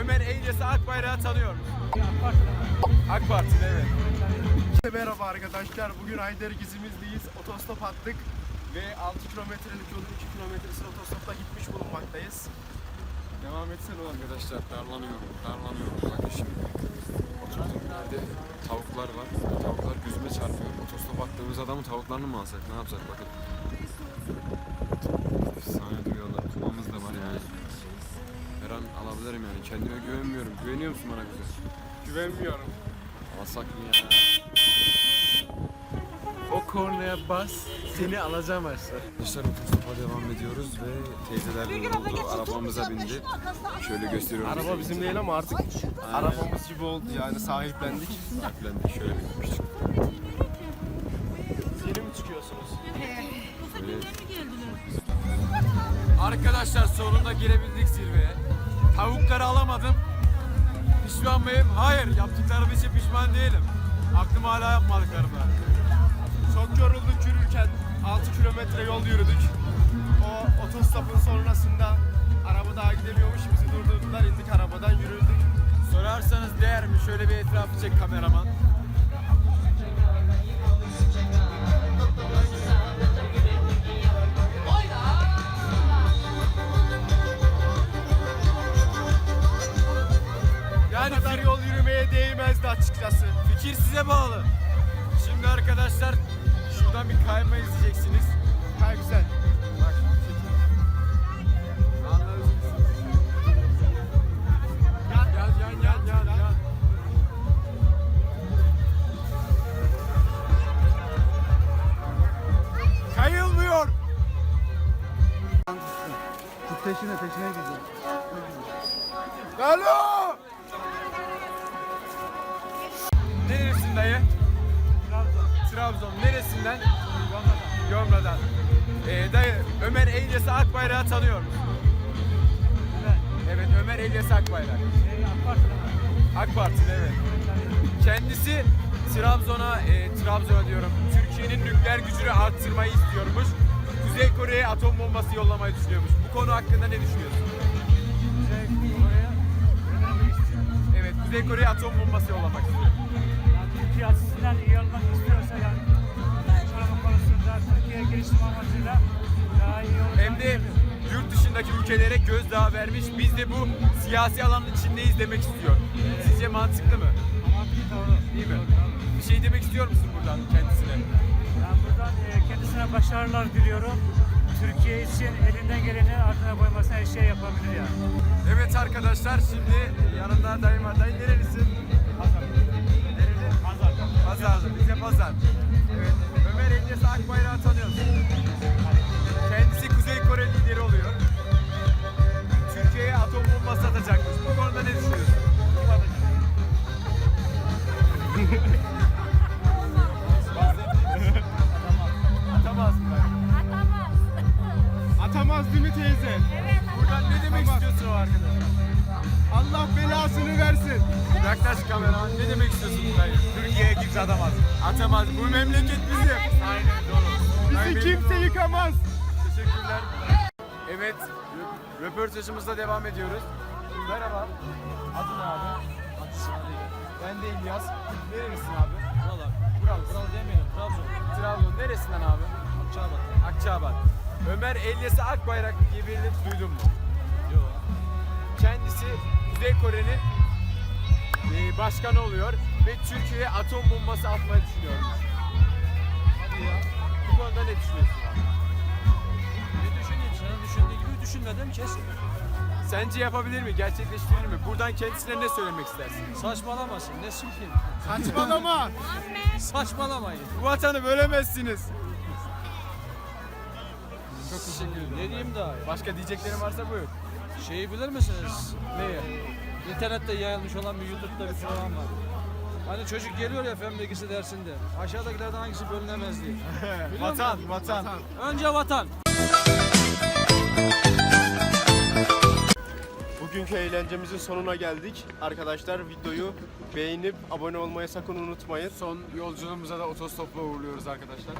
Ömer Eylesi Akbayrak'ı tanıyor musun? AK Parti'de evet. Merhaba arkadaşlar. Bugün Ayder Gizimizdeyiz. Otostop attık ve 6 kilometrelik yolun 2 kilometresini otostopla gitmiş bulunmaktayız. Devam etsene arkadaşlar. Darlanıyorum, darlanıyorum. Bakın şimdi. Oturdum yerde tavuklar var. Tavuklar gözüme çarpıyor. Otostop attığımız adamın tavuklarını mı alsak? Ne yapsak bakın. Efsane duruyorlar. Kumamız da var yani. Her alabilirim yani. Kendime güvenmiyorum. Güveniyor musun bana güzel? Güvenmiyorum. Alsak mı ya? O kornaya bas, seni alacağım aşağı. Arkadaşlar otostopa devam ediyoruz ve teyzeler de oldu. Arabamıza bindi. Şöyle gösteriyorum. Araba size. bizim değil ama artık arabamız gibi oldu yani sahiplendik. Sahiplendik şöyle bir küçük. Yeni mi çıkıyorsunuz? Şöyle. Arkadaşlar sonunda girebildik zirveye. Tavukları alamadım. Pişman mıyım? Hayır. Yaptıklarım için pişman değilim. Aklım hala yapmadıklarımda. Çok yorulduk yürürken 6 kilometre yol yürüdük. O otostopun sonrasında araba daha gidemiyormuş. Bizi durdurdular indik arabadan yürüdük. Sorarsanız değer mi? Şöyle bir etrafı çek kameraman. Yol yürümeye değmezdi açıkçası. fikir size bağlı. Şimdi arkadaşlar şuradan bir kayma izleyeceksiniz. Ha güzel. Bak. Kayılmıyor. Git peşine peşine gideceğim. Alo. Trabzon. Neresinden? Yomra'dan. Ee, dayı Ömer Eylesi Akbayrak'ı tanıyor musun? Evet Ömer Eylesi Akbayrak. AK Parti'de evet. Kendisi Trabzon'a, e, Trabzon'a diyorum, Türkiye'nin nükleer gücünü arttırmayı istiyormuş. Kuzey Kore'ye atom bombası yollamayı düşünüyormuş. Bu konu hakkında ne düşünüyorsun? Evet, Kuzey Kore'ye atom bombası yollamak istiyor. Türkiye açısından iyi olmak istiyorsa yani dışındaki ülkelere gözdağı vermiş. Biz de bu siyasi alanın içindeyiz demek istiyor. Sizce mantıklı mı? doğru. Değil mi? Bir şey demek istiyor musun buradan kendisine? Ben buradan e, kendisine başarılar diliyorum. Türkiye için elinden geleni ardına koymasına her şey yapabilir yani. Evet arkadaşlar şimdi yanında dayım var. Dayı nerelisin? Nereli? Pazar. Pazarlı. Bize pazar. Evet. Ömer Elyas Akbayrak'ı tanıyorsun. Mi teyze? Buradan ne demek Atamaz. istiyorsun o arkadaşa? Allah belasını versin. Yaklaş kameraman. Ne demek istiyorsun dayı? Türkiye'ye kimse atamaz. Atamaz. Bu memleket bizim. Aynen doğru. Bizi Aynen. kimse yıkamaz. Teşekkürler. Evet, rö- röportajımızla devam ediyoruz. Merhaba. Adın ne abi? Ben de İlyas. Nerelisin abi? Valla Buralı. Kral demeyelim. Trabzon. Trabzon. Neresinden abi? Çağbat. Akçabat. Ömer Elyesi Akbayrak diye birini duydun mu? Yok. Kendisi Kuzey Kore'nin e, başkanı oluyor ve Türkiye'ye atom bombası atmayı düşünüyor. Hadi ya. Bu konuda ne düşünüyorsun? Bir düşüneyim. Senin düşündüğü gibi düşünmedim kesin. Sence yapabilir mi? Gerçekleştirir mi? Buradan kendisine ne söylemek istersin? Saçmalamasın. Ne söyleyeyim? Saçmalama. Saçmalamayın. Bu vatanı bölemezsiniz. Çok teşekkür ederim. Ne diyeyim daha ya? Başka diyeceklerim varsa buyur. Şeyi bilir misiniz? Neyi? İnternette yayılmış olan bir YouTube'da bir program var. Hani çocuk geliyor ya fen bilgisi dersinde. Aşağıdakilerden hangisi bölünemez diye. Biliyor vatan, musun? vatan, Önce vatan. Bugünkü eğlencemizin sonuna geldik. Arkadaşlar videoyu beğenip abone olmayı sakın unutmayın. Son yolculuğumuza da otostopla uğurluyoruz arkadaşlar.